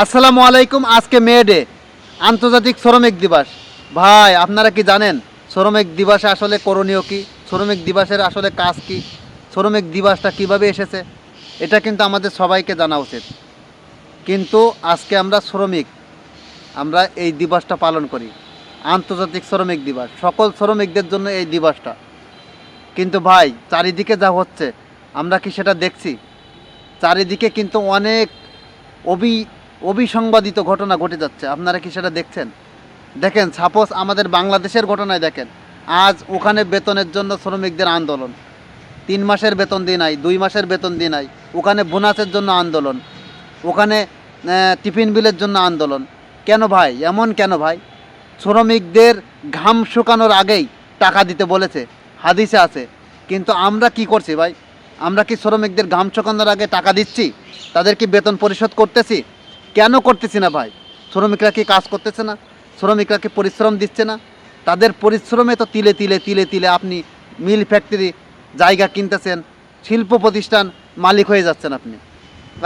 আসসালামু আলাইকুম, আজকে মে ডে, আন্তর্জাতিক শ্রমিক দিবস। ভাই, আপনারা কি জানেন, শ্রমিক দিবসে আসলে করণীয় কি? শ্রমিক দিবসের আসলে কাজ কি? শ্রমিক দিবসটা কীভাবে এসেছে? এটা কিন্তু আমাদের সবাইকে জানা উচিত। কিন্তু আজকে আমরা শ্রমিক, আমরা এই দিবসটা পালন করি। আন্তর্জাতিক শ্রমিক দিবস, সকল শ্রমিকদের জন্য এই দিবসটা। কিন্তু ভাই, চারিদিকে যা হচ্ছে, আমরা কি সেটা দেখছি? চারিদিকে কিন্তু অনেক অবি অবিসংবাদিত ঘটনা ঘটে যাচ্ছে। আপনারা কি সেটা দেখছেন? দেখেন, সাপোজ আমাদের বাংলাদেশের ঘটনায় দেখেন, আজ ওখানে বেতনের জন্য শ্রমিকদের আন্দোলন। তিন মাসের বেতন দিয়ে নাই, দুই মাসের বেতন দিয়ে নাই, ওখানে বোনাসের জন্য আন্দোলন, ওখানে টিফিন বিলের জন্য আন্দোলন। কেন ভাই? এমন কেন ভাই? শ্রমিকদের ঘাম শুকানোর আগেই টাকা দিতে বলেছে, হাদিসে আছে। কিন্তু আমরা কি করছি ভাই? আমরা কি শ্রমিকদের ঘাম শুকানোর আগে টাকা দিচ্ছি? তাদের কি বেতন পরিশোধ করতেছি? কেন করতেছি না ভাই? শ্রমিকরা কি কাজ করতেছে না? শ্রমিকরা কি পরিশ্রম দিচ্ছে না? তাদের পরিশ্রমে তো তিলে তিলে তিলে তিলে আপনি মিল ফ্যাক্টরি জায়গা কিনতেছেন, শিল্প প্রতিষ্ঠান মালিক হয়ে যাচ্ছেন আপনি।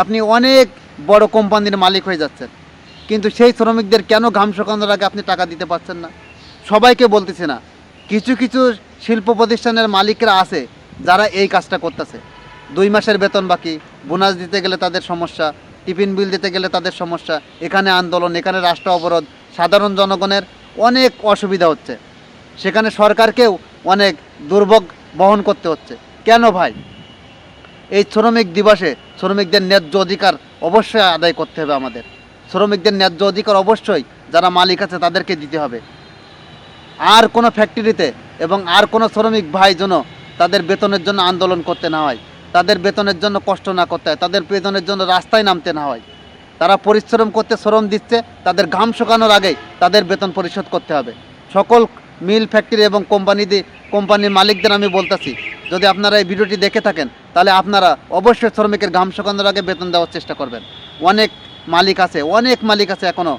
আপনি অনেক বড় কোম্পানির মালিক হয়ে যাচ্ছেন। কিন্তু সেই শ্রমিকদের কেন ঘাম শুকানোর আগে আপনি টাকা দিতে পারছেন না? সবাইকে বলতেছি না। কিছু কিছু শিল্প প্রতিষ্ঠানের মালিকরা আছে যারা এই কাজটা করতেছে। দুই মাসের বেতন বাকি, বোনাস দিতে গেলে তাদের সমস্যা টিফিন বিল দিতে গেলে তাদের সমস্যা। এখানে আন্দোলন, এখানে রাষ্ট্র অবরোধ, সাধারণ জনগণের অনেক অসুবিধা হচ্ছে। সেখানে সরকারকেও অনেক দুর্ভোগ বহন করতে হচ্ছে। কেন ভাই? এই শ্রমিক দিবসে শ্রমিকদের ন্যায্য অধিকার অবশ্যই আদায় করতে হবে আমাদের। শ্রমিকদের ন্যায্য অধিকার অবশ্যই যারা মালিক আছে তাদেরকে দিতে হবে। আর কোনো ফ্যাক্টরিতে এবং আর কোনো শ্রমিক ভাই যেন তাদের বেতনের জন্য আন্দোলন করতে না হয়। তাদের বেতনের জন্য কষ্ট না করতে হয়, তাদের বেতনের জন্য রাস্তায় নামতে না হয়। তারা পরিশ্রম করতে, শ্রম দিচ্ছে, তাদের ঘাম শুকানোর আগেই তাদের বেতন পরিশোধ করতে হবে। সকল মিল ফ্যাক্টরি এবং কোম্পানি দিয়ে কোম্পানির মালিকদের আমি বলতেছি, যদি আপনারা এই ভিডিওটি দেখে থাকেন, তাহলে আপনারা অবশ্যই শ্রমিকের ঘাম শুকানোর আগে বেতন দেওয়ার চেষ্টা করবেন। অনেক মালিক আছে, অনেক মালিক আছে এখনও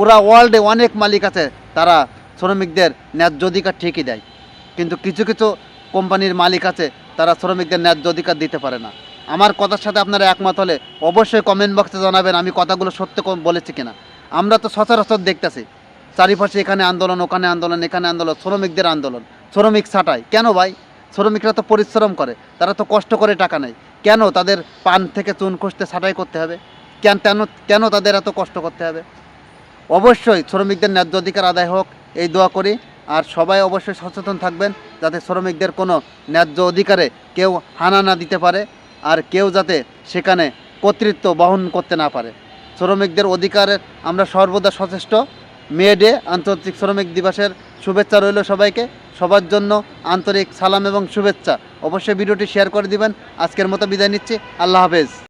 ওরা ওয়ার্ল্ডে অনেক মালিক আছে, তারা শ্রমিকদের ন্যায্য অধিকার ঠিকই দেয়। কিন্তু কিছু কিছু কোম্পানির মালিক আছে তারা শ্রমিকদের ন্যায্য অধিকার দিতে পারে না। আমার কথার সাথে আপনারা একমত হলে অবশ্যই কমেন্ট বক্সে জানাবেন আমি কথাগুলো সত্য বলেছি কিনা। আমরা তো সচরাচর দেখতেছি, চারিপাশে এখানে আন্দোলন, ওখানে আন্দোলন, এখানে আন্দোলন, শ্রমিকদের আন্দোলন, শ্রমিক ছাঁটাই। কেন ভাই? শ্রমিকরা তো পরিশ্রম করে, তারা তো কষ্ট করে টাকা নেয়। কেন তাদের পান থেকে চুন খসতে ছাঁটাই করতে হবে? কেন কেন কেন তাদের এত কষ্ট করতে হবে? অবশ্যই শ্রমিকদের ন্যায্য অধিকার আদায় হোক, এই দোয়া করি। আর সবাই অবশ্যই সচেতন থাকবেন যাতে শ্রমিকদের কোনো ন্যায্য অধিকারে কেউ হানা না দিতে পারে আর কেউ যাতে সেখানে কর্তৃত্ব বহন করতে না পারে। শ্রমিকদের অধিকারে আমরা সর্বদা সচেষ্ট। মে ডে আন্তর্জাতিক শ্রমিক দিবসের শুভেচ্ছা রইল সবাইকে। সবার জন্য আন্তরিক সালাম এবং শুভেচ্ছা। অবশ্যই ভিডিওটি শেয়ার করে দিবেন। আজকের মতো বিদায় নিচ্ছি। আল্লাহ হাফেজ।